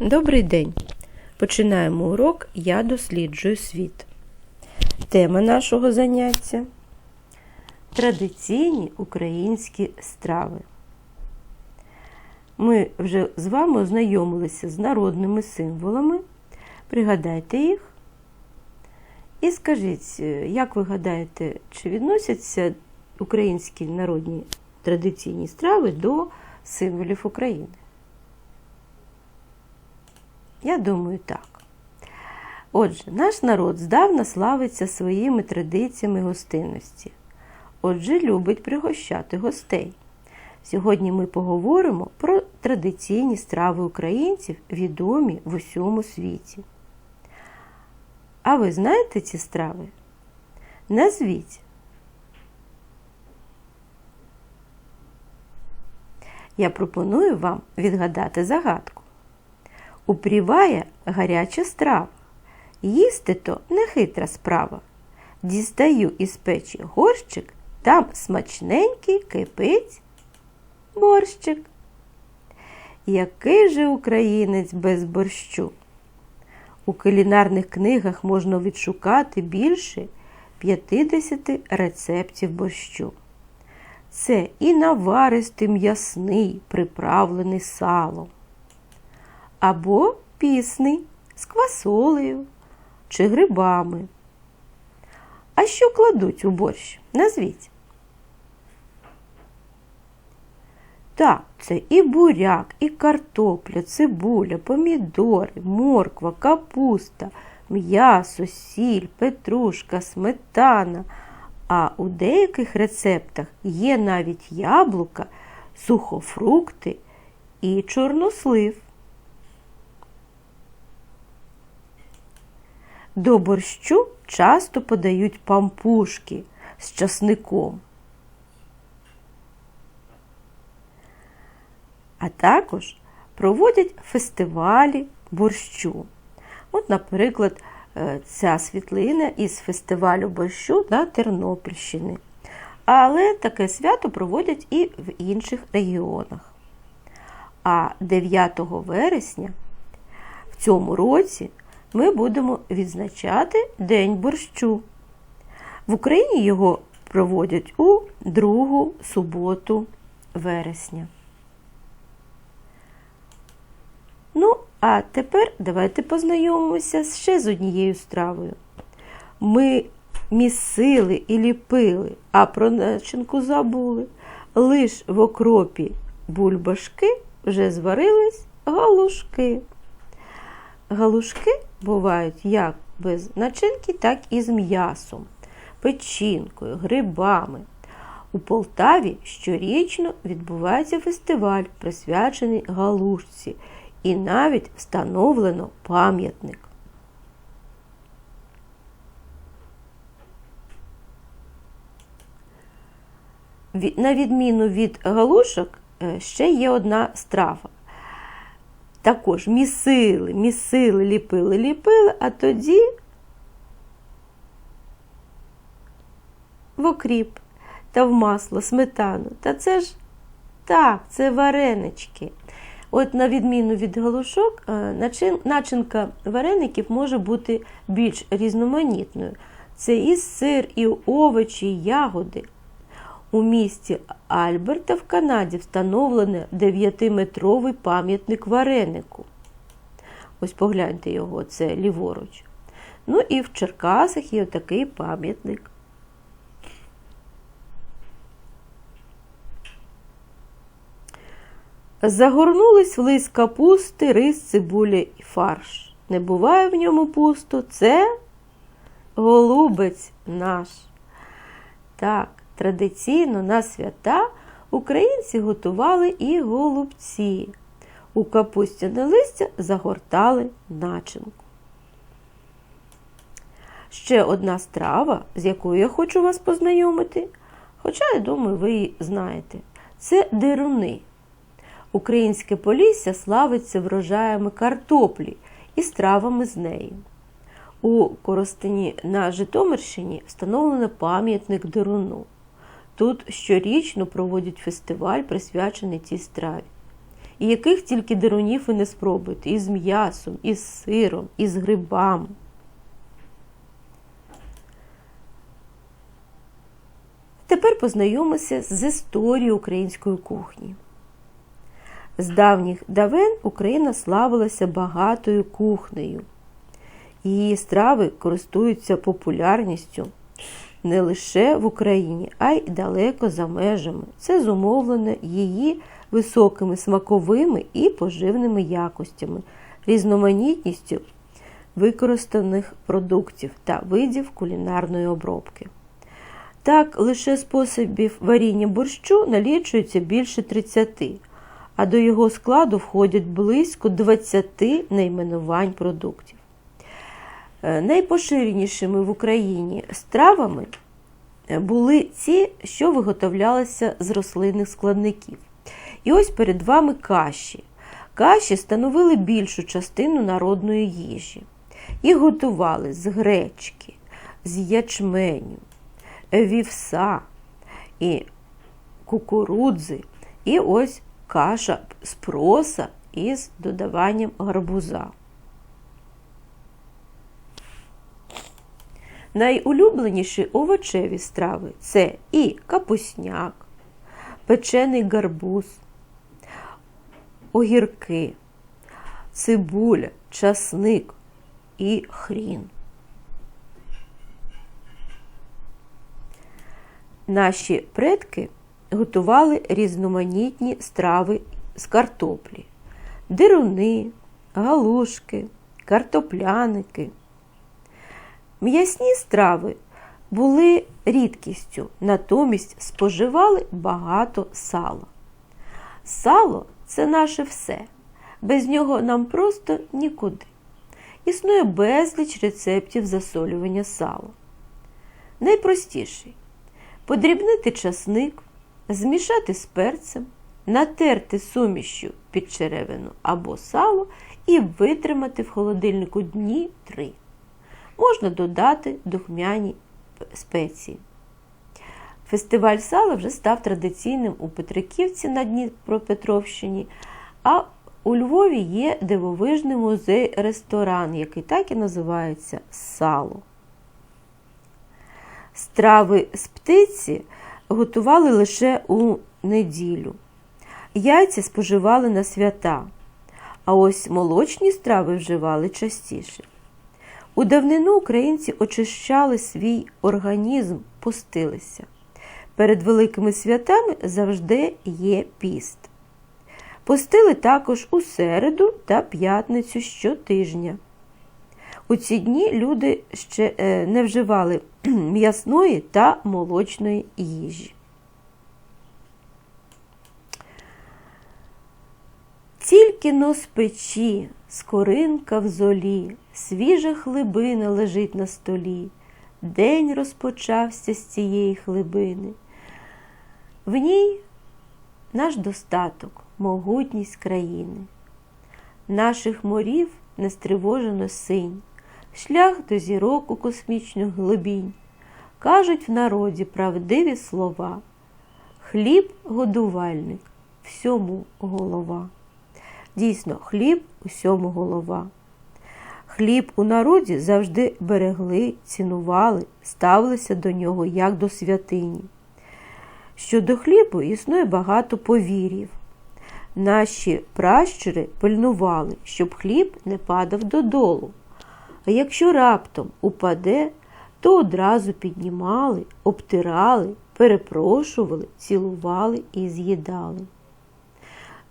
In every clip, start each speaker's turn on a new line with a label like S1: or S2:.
S1: Добрий день! Починаємо урок Я досліджую світ. Тема нашого заняття традиційні українські страви. Ми вже з вами ознайомилися з народними символами. Пригадайте їх. І скажіть, е, як ви гадаєте, чи відносяться українські народні традиційні страви до символів України? Я думаю, так. Отже, наш народ здавна славиться своїми традиціями гостинності. Отже, любить пригощати гостей. Сьогодні ми поговоримо про традиційні страви українців, відомі в усьому світі. А ви знаєте ці страви? Назвіть. Я пропоную вам відгадати загадку. Упріває гаряча страва. Їсти то нехитра справа. Дістаю із печі горщик, там смачненький кипить борщик. Який же українець без борщу? У кулінарних книгах можна відшукати більше 50 рецептів борщу. Це і наваристий м'ясний, приправлений салом або пісний з квасолею чи грибами. А що кладуть у борщ? Назвіть. Так, це і буряк, і картопля, цибуля, помідори, морква, капуста, м'ясо, сіль, петрушка, сметана. А у деяких рецептах є навіть яблука, сухофрукти і чорнослив. До борщу часто подають пампушки з часником. А також проводять фестивалі борщу. От, наприклад, е, ця світлина із фестивалю борщу на Тернопільщини. Але таке свято проводять і в інших регіонах. А 9 вересня в цьому році ми будемо відзначати День борщу. В Україні його проводять у другу суботу вересня. Ну, а тепер давайте познайомимося ще з однією стравою. Ми місили і ліпили, а про начинку забули. Лиш в окропі бульбашки вже зварились галушки. Галушки бувають як без начинки, так і з м'ясом, печінкою, грибами. У Полтаві щорічно відбувається фестиваль, присвячений галушці, і навіть встановлено пам'ятник. На відміну від галушок, е, ще є одна страва. Також місили, місили, ліпили, ліпили, а тоді в окріп та в масло, сметану. Та це ж так, це варенички. От, на відміну від галушок, е, начинка вареників може бути більш різноманітною. Це і сир, і овочі, і ягоди. У місті Альберта в Канаді встановлено 9-метровий пам'ятник варенику. Ось погляньте його, це ліворуч. Ну і в Черкасах є такий пам'ятник. Загорнулись в лист капусти, рис, цибуля і фарш. Не буває в ньому пусто, це голубець наш. Так, традиційно на свята українці готували і голубці. У капустяне листя загортали начинку. Ще одна страва, з якою я хочу вас познайомити, хоча, я думаю, ви її знаєте, це дируни. Українське полісся славиться врожаями картоплі і стравами з неї. У Коростині на Житомирщині встановлено пам'ятник Деруну. Тут щорічно проводять фестиваль, присвячений цій страві. і яких тільки дерунів ви не спробуєте, і з м'ясом, і з сиром, і з грибами. Тепер познайомимося з історією української кухні. З давніх давен Україна славилася багатою кухнею. Її страви користуються популярністю не лише в Україні, а й далеко за межами. Це зумовлено її високими смаковими і поживними якостями, різноманітністю використаних продуктів та видів кулінарної обробки. Так, лише способів варіння борщу налічується більше 30, а до його складу входять близько 20 найменувань продуктів. Е, Найпоширенішими в Україні стравами були ті, що виготовлялися з рослинних складників. І ось перед вами каші. Каші становили більшу частину народної їжі. Їх готували з гречки, з ячменю, вівса і кукурудзи. І ось каша з проса із додаванням гарбуза. Найулюбленіші овочеві страви це і капусняк, печений гарбуз, огірки, цибуля, часник і хрін. Наші предки готували різноманітні страви з картоплі, дируни, галушки, картопляники. М'ясні страви були рідкістю, натомість споживали багато сала. Сало це наше все, без нього нам просто нікуди. Існує безліч рецептів засолювання сала. Найпростіший подрібнити часник, змішати з перцем, натерти сумішю під черевину або сало і витримати в холодильнику дні 3 можна додати духмяні спеції. Фестиваль сала вже став традиційним у Петриківці на Дніпропетровщині, а у Львові є дивовижний музей-ресторан, який так і називається Сало. Страви з птиці готували лише у неділю. Яйця споживали на свята, а ось молочні страви вживали частіше. У давнину українці очищали свій організм, постилися. Перед великими святами завжди є піст. Постили також у середу та п'ятницю щотижня. У ці дні люди ще не вживали м'ясної та молочної їжі. Тільки но з печі, скоринка в золі, свіжа хлибина лежить на столі. День розпочався з цієї хлибини. В ній наш достаток, могутність країни. Наших морів не стривожено синь, шлях до зірок у космічну глибінь. Кажуть в народі правдиві слова. Хліб годувальник, всьому голова. Дійсно, хліб усьому голова. Хліб у народі завжди берегли, цінували, ставилися до нього як до святині. Щодо хлібу існує багато повірів. Наші пращури пильнували, щоб хліб не падав додолу. А якщо раптом упаде, то одразу піднімали, обтирали, перепрошували, цілували і з'їдали.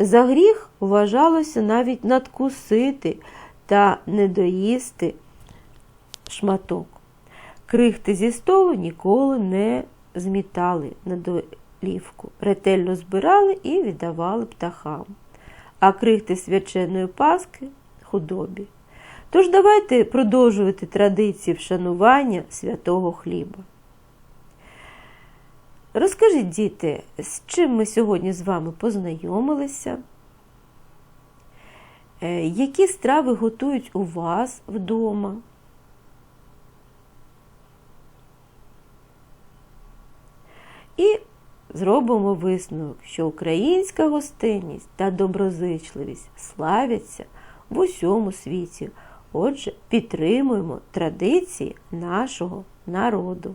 S1: За гріх вважалося навіть надкусити та не доїсти шматок. Крихти зі столу ніколи не змітали на долівку, ретельно збирали і віддавали птахам, а крихти свяченої паски худобі. Тож давайте продовжувати традиції вшанування святого хліба. Розкажіть, діти, з чим ми сьогодні з вами познайомилися? Е, які страви готують у вас вдома? І зробимо висновок, що українська гостинність та доброзичливість славяться в усьому світі. Отже, підтримуємо традиції нашого народу.